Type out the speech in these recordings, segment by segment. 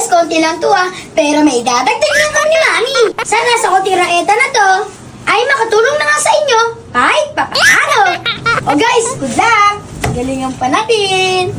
Guys, konti lang to ah. Pero may dadagdag lang kami Mami. Sana sa konti raeta na to ay makatulong na nga sa inyo kahit papaano. O guys, good luck! Galingan pa natin!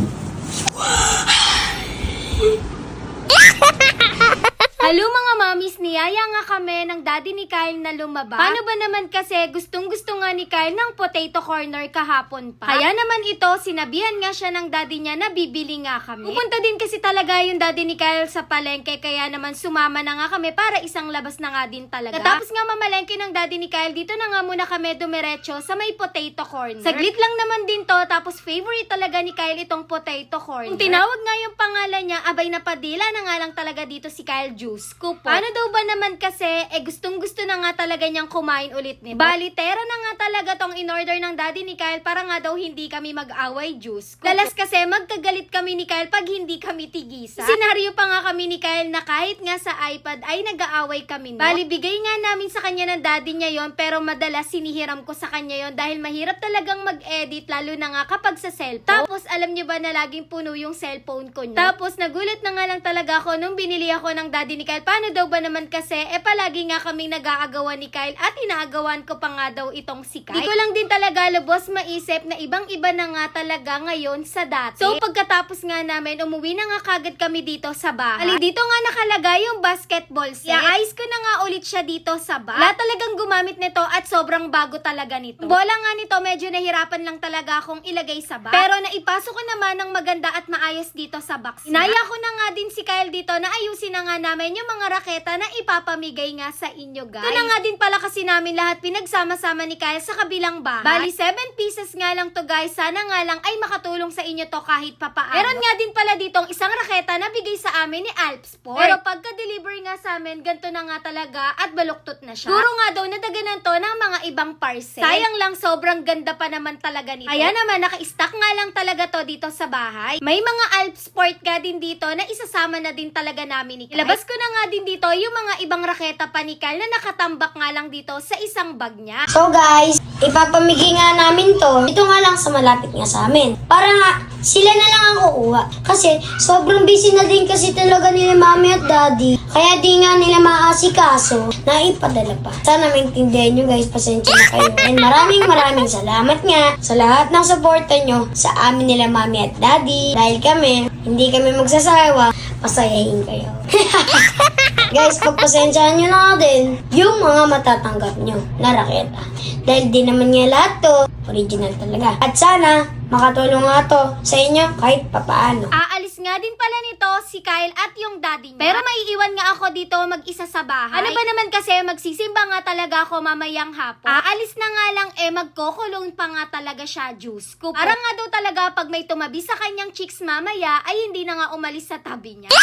Niyaya nga kami ng daddy ni Kyle na lumaba. Paano ba naman kasi gustong gusto nga ni Kyle ng potato corner kahapon pa? Kaya naman ito, sinabihan nga siya ng daddy niya na bibili nga kami. Pupunta din kasi talaga yung daddy ni Kyle sa palengke, kaya naman sumama na nga kami para isang labas na nga din talaga. Natapos nga mamalengke ng daddy ni Kyle, dito na nga muna kami dumiretso sa may potato corner. Saglit lang naman din to, tapos favorite talaga ni Kyle itong potato corner. Kung tinawag nga yung pangalan niya, abay napadila na nga lang talaga dito si Kyle Juice. Ko po. Paano daw ba naman kasi, eh gustong gusto na nga talaga niyang kumain ulit nito. Balitera na nga talaga tong in-order ng daddy ni Kyle para nga daw hindi kami mag-away juice. Ko Dalas kasi magkagalit kami ni Kyle pag hindi kami tigisa. Senaryo pa nga kami ni Kyle na kahit nga sa iPad ay nag-aaway kami no. Bali, bigay nga namin sa kanya ng daddy niya yon pero madalas sinihiram ko sa kanya yon dahil mahirap talagang mag-edit lalo na nga kapag sa cellphone. Tapos alam niyo ba na laging puno yung cellphone ko niya? Tapos nagulat na nga lang talaga ako nung binili ako ng daddy ni Kyle. Paano daw ba naman kasi eh palagi nga kaming nag-aagawan ni Kyle at inaagawan ko pa nga daw itong si Kyle. Di ko lang din talaga lubos maisip na ibang-iba na nga talaga ngayon sa dati. So pagkatapos nga namin umuwi na nga kagad kami dito sa bahay. Ali dito nga nakalagay yung basketball set. I-ayos ko na nga ulit siya dito sa bahay. Wala talagang gumamit nito at sobrang bago talaga nito. Bola nga nito medyo nahirapan lang talaga akong ilagay sa box. Pero naipasok ko naman ng maganda at maayos dito sa box. Inaya ko na nga din si Kyle dito na ayusin na nga namin yung mga raketa na ipapamigay nga sa inyo guys. Ito na nga din pala kasi namin lahat pinagsama-sama ni Kyle sa kabilang bahay. Bali 7 pieces nga lang to guys. Sana nga lang ay makatulong sa inyo to kahit papaano. Meron nga din pala ditong isang raketa na bigay sa amin ni Alpsport. Pero pagka-deliver nga sa amin, ganito na nga talaga at baluktot na siya. Siguro nga daw nadaganan to ng mga ibang parcel. Sayang lang, sobrang ganda pa naman talaga nito. Kaya naman, naka-stack nga lang talaga to dito sa bahay. May mga Alpsport nga din dito na isasama na din talaga namin ni Kyle. Ilabas ko na nga din dito yung mga ibang raketa pa ni Kyle na nakatambak nga lang dito sa isang bag niya. So guys, ipapamigay nga namin to. Ito nga lang sa malapit nga sa amin. Para nga, sila na lang ang kukuha. Kasi sobrang busy na din kasi talaga nila mami at daddy. Kaya di nga nila maasikaso na ipadala pa. Sana maintindihan nyo guys, pasensya na kayo. And maraming maraming salamat nga sa lahat ng suporta nyo sa amin nila mami at daddy. Dahil kami, hindi kami magsasawa, pasayahin kayo. Guys, pagpasensyahan nyo na din yung mga matatanggap nyo na raketa. Dahil di naman nga lahat to original talaga. At sana, makatulong nga to sa inyo kahit papaano. Aalis nga din pala nito si Kyle at yung daddy niya. Pero maiiwan nga ako dito mag-isa sa bahay. Ano ba naman kasi magsisimba nga talaga ako mamayang hapon. Aalis na nga lang eh magkokulong pa nga talaga siya juice ko. Parang nga daw talaga pag may tumabi sa kanyang chicks mamaya ay hindi na nga umalis sa tabi niya.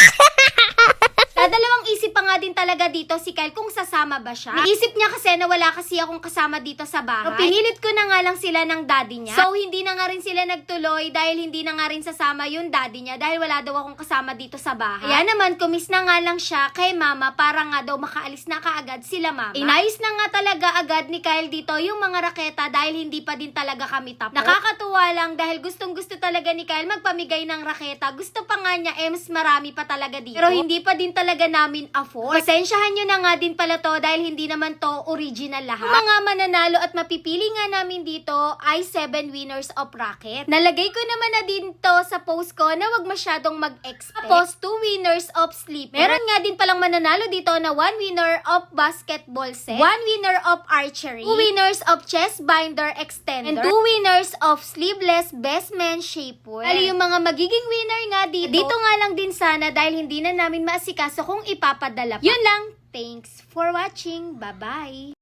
Dadalawang isip pa nga din talaga dito si Kyle kung sasama ba siya. Naisip niya kasi na wala kasi akong kasama dito sa bahay. So, pinilit ko na nga lang sila ng daddy niya. So, hindi na nga rin sila nagtuloy dahil hindi na nga rin sasama yung daddy niya dahil wala daw akong kasama dito sa bahay. Kaya naman, kumis na nga lang siya kay mama para nga daw makaalis na kaagad sila mama. Inayos na nga talaga agad ni Kyle dito yung mga raketa dahil hindi pa din talaga kami tapos. Nakakatuwa lang dahil gustong gusto talaga ni Kyle magpamigay ng raketa. Gusto pa nga niya, eh, mas marami pa talaga dito. Pero hindi pa din talaga namin afford. Pasensyahan nyo na nga din pala to dahil hindi naman to original lahat. Mga mananalo at mapipili nga namin dito ay 7 winners of racket. Nalagay ko naman na din to sa post ko na wag masyadong mag-expect. Tapos 2 winners of sleep. Meron nga din palang mananalo dito na 1 winner of basketball set, 1 winner of archery, 2 winners of chest binder extender, and 2 winners of sleeveless best man shapewear. Ali yung mga magiging winner nga dito. Dito nga lang din sana dahil hindi na namin maasikaso kung ipapadala pa. Yun lang. Thanks for watching. Bye-bye.